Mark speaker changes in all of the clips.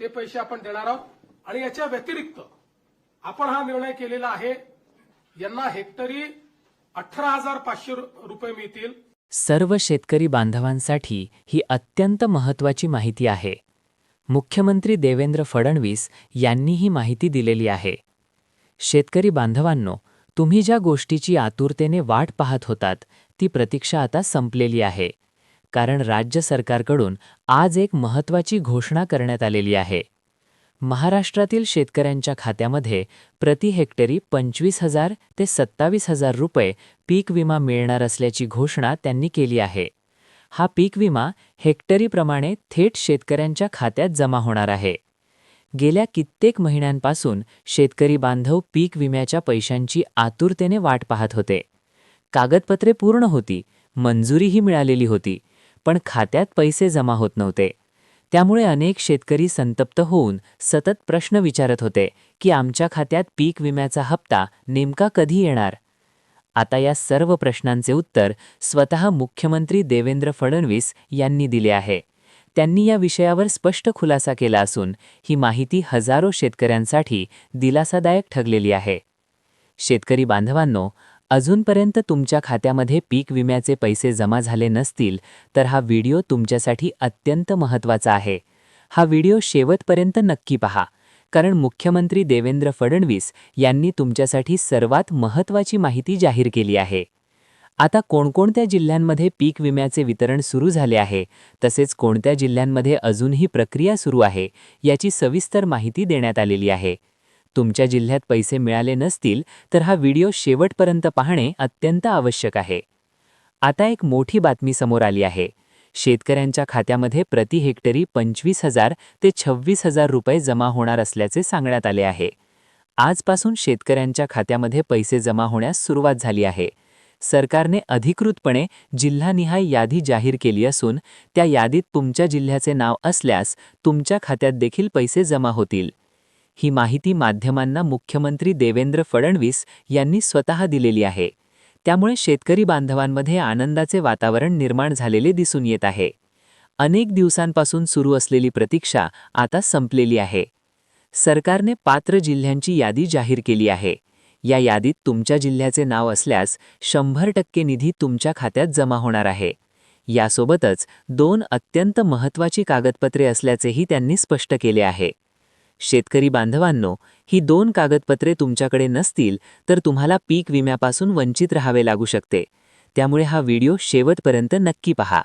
Speaker 1: ते पैसे आपण देणार आहोत. आणि याच्या व्यतिरिक्त आपण हा निर्णय केलेला आहे. यांना हेक्टरी अठरा हजार पाचशे रुपये मिळतील.
Speaker 2: सर्व शेतकरी बांधवांसाठी ही अत्यंत महत्त्वाची माहिती आहे. मुख्यमंत्री देवेंद्र फडणवीस यांनी ही माहिती दिलेली आहे. शेतकरी बांधवांनो तुम्ही ज्या गोष्टीची आतुरतेने वाट पाहत होतात ती प्रतीक्षा आता संपलेली आहे. कारण राज्य सरकारकडून आज एक महत्त्वाची घोषणा करण्यात आलेली आहे. महाराष्ट्रातील शेतकऱ्यांच्या खात्यामध्ये प्रति हेक्टरी पंचवीस हजार ते सत्तावीस हजार रुपये पीक विमा मिळणार असल्याची घोषणा त्यांनी केली आहे. हा पीक विमा हेक्टरीप्रमाणे थेट शेतकऱ्यांच्या खात्यात जमा होणार आहे. गेल्या कित्येक महिन्यांपासून शेतकरी बांधव पीक विम्याच्या पैशांची आतुरतेने वाट पाहत होते. कागदपत्रे पूर्ण होती. मंजुरीही मिळालेली होती. पण खात्यात पैसे जमा होत नव्हते. त्यामुळे अनेक शेतकरी संतप्त होऊन सतत प्रश्न विचारत होते की आमच्या खात्यात पीक विम्याचा हप्ता नेमका कधी येणार? आता या सर्व प्रश्नांचे उत्तर स्वतः मुख्यमंत्री देवेंद्र फडणवीस यांनी दिले आहे. त्यांनी या विषयावर स्पष्ट खुलासा केला असून ही माहिती हजारो शेतकऱ्यांसाठी दिलासादायक ठरलेली आहे. शेतकरी बांधवांनो अजूनपर्यंत तुमच्या खात्यामध्ये पीक विम्याचे पैसे जमा झाले नसतील तर हा व्हिडिओ तुमच्यासाठी अत्यंत महत्त्वाचा आहे. हा व्हिडिओ शेवटपर्यंत नक्की पहा कारण मुख्यमंत्री देवेंद्र फडणवीस यांनी तुमच्यासाठी सर्वात महत्त्वाची माहिती जाहीर केली आहे. आता कोणकोणत्या जिल्ह्यांमध्ये पीक विम्याचे वितरण सुरू झाले आहे तसेच कोणत्या जिल्ह्यांमध्ये अजूनही प्रक्रिया सुरू आहे याची सविस्तर माहिती देण्यात आलेली आहे. तुमच्या जिल्ह्यात पैसे मिळाले नसतील तर हा व्हिडिओ शेवटपर्यंत पाहणे अत्यंत आवश्यक आहे. आता एक मोठी बातमी समोर आली आहे. शेतकऱ्यांच्या खात्यामध्ये प्रति हेक्टरी पंचवीस हजार ते छव्वीस हजार रुपये जमा होणार असल्याचे सांगण्यात आले आहे. आजपासून शेतकऱ्यांच्या खात्यामध्ये पैसे जमा होण्यास सुरुवात झाली आहे. सरकारने अधिकृतपणे जिल्हानिहाय यादी जाहीर केली असून त्या यादीत तुमच्या जिल्ह्याचे नाव असल्यास तुमच्या खात्यात देखील पैसे जमा होतील. ही माहिती माध्यमांना मुख्यमंत्री देवेंद्र फडणवीस यांनी स्वतः दिलेली आहे. त्यामुळे शेतकरी बांधवांमध्ये आनंदाचे वातावरण निर्माण झालेले दिसून येत आहे. अनेक दिवसांपासून सुरू असलेली प्रतीक्षा आता संपलेली आहे. सरकारने पात्र जिल्ह्यांची यादी जाहीर केली आहे. या यादीत तुमच्या जिल्ह्याचे नाव असल्यास शंभर टक्के निधी तुमच्या खात्यात जमा होणार आहे. यासोबतच दोन अत्यंत महत्त्वाची कागदपत्रे असल्याचेही त्यांनी स्पष्ट केले आहे. शेतकरी बांधवांनो ही दोन कागदपत्रे तुमच्याकडे नसतील तर तुम्हाला पीक विम्यापासून वंचित राहावे लागू शकते. त्यामुळे हा व्हिडिओ शेवटपर्यंत नक्की पहा.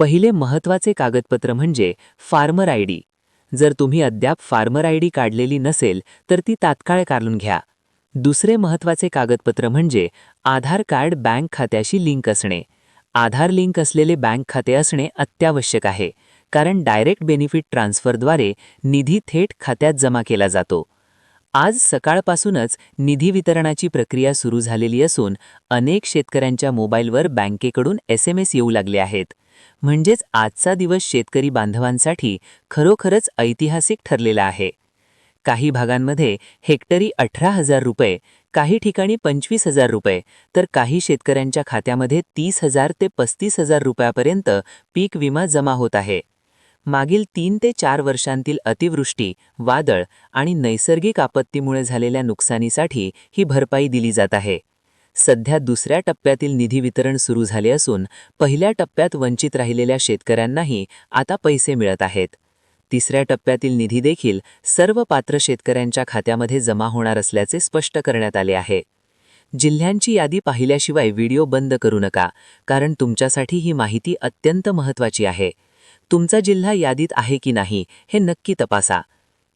Speaker 2: पहिले महत्त्वाचे कागदपत्र म्हणजे फार्मर आय डी. जर तुम्ही अद्याप फार्मर आय डी काढलेली नसेल तर ती तात्काळ काढून घ्या. दुसरे महत्त्वाचे कागदपत्र म्हणजे आधार कार्ड बँक खात्याशी लिंक असणे. आधार लिंक असलेले बँक खाते असणे अत्यावश्यक आहे. कारण डायरेक्ट बेनिफिट ट्रान्सफरद्वारे निधी थेट खात्यात जमा केला जातो. आज सकाळपासूनच निधी वितरणाची प्रक्रिया सुरू झालेली असून अनेक शेतकऱ्यांच्या मोबाईलवर बँकेकडून एस एम एस येऊ लागले आहेत. म्हणजेच आजचा दिवस शेतकरी बांधवांसाठी खरोखरच ऐतिहासिक ठरलेला आहे. काही भागांमध्ये हेक्टरी अठरा हजार रुपये काही ठिकाणी पंचवीस हजार रुपये तर काही शेतकऱ्यांच्या खात्यामध्ये तीस हजार ते पस्तीस हजार रुपयापर्यंत पीक विमा जमा होत आहे. मागील तीन ते चार वर्षांतील अतिवृष्टी वादळ आणि नैसर्गिक आपत्तीमुळे झालेल्या नुकसानीसाठी ही भरपाई दिली जात आहे. सध्या दुसऱ्या टप्प्यातील निधी वितरण सुरू झाले असून पहिल्या टप्प्यात वंचित राहिलेल्या शेतकऱ्यांनाही आता पैसे मिळत आहेत. तिसऱ्या टप्प्यातील निधी देखील सर्व पात्र शेतकऱ्यांच्या खात्यामध्ये जमा होणार असल्याचे स्पष्ट करण्यात आले आहे. जिल्ह्यांची यादी पाहिल्याशिवाय व्हिडिओ बंद करू नका कारण तुमच्यासाठी ही माहिती अत्यंत महत्त्वाची आहे. तुमचा जिल्हा यादीत आहे की नाही हे नक्की तपासा.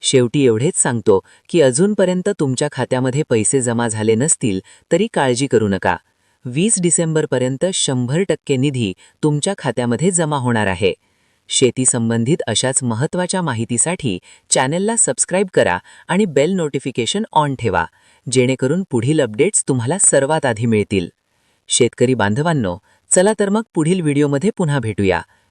Speaker 2: शेवटी एवढेच सांगतो की अजूनपर्यंत तुमच्या खात्यामध्ये पैसे जमा झाले नसतील तरी काळजी करू नका. वीस डिसेंबरपर्यंत शंभर टक्के निधी तुमच्या खात्यामध्ये जमा होणार आहे. शेती संबंधित अशाच महत्त्वाच्या माहितीसाठी चॅनेलला सबस्क्राईब करा आणि बेल नोटिफिकेशन ऑन ठेवा जेणेकरून पुढील अपडेट्स तुम्हाला सर्वात आधी मिळतील. शेतकरी बांधवांनो चला तर मग पुढील व्हिडिओमध्ये पुन्हा भेटूया.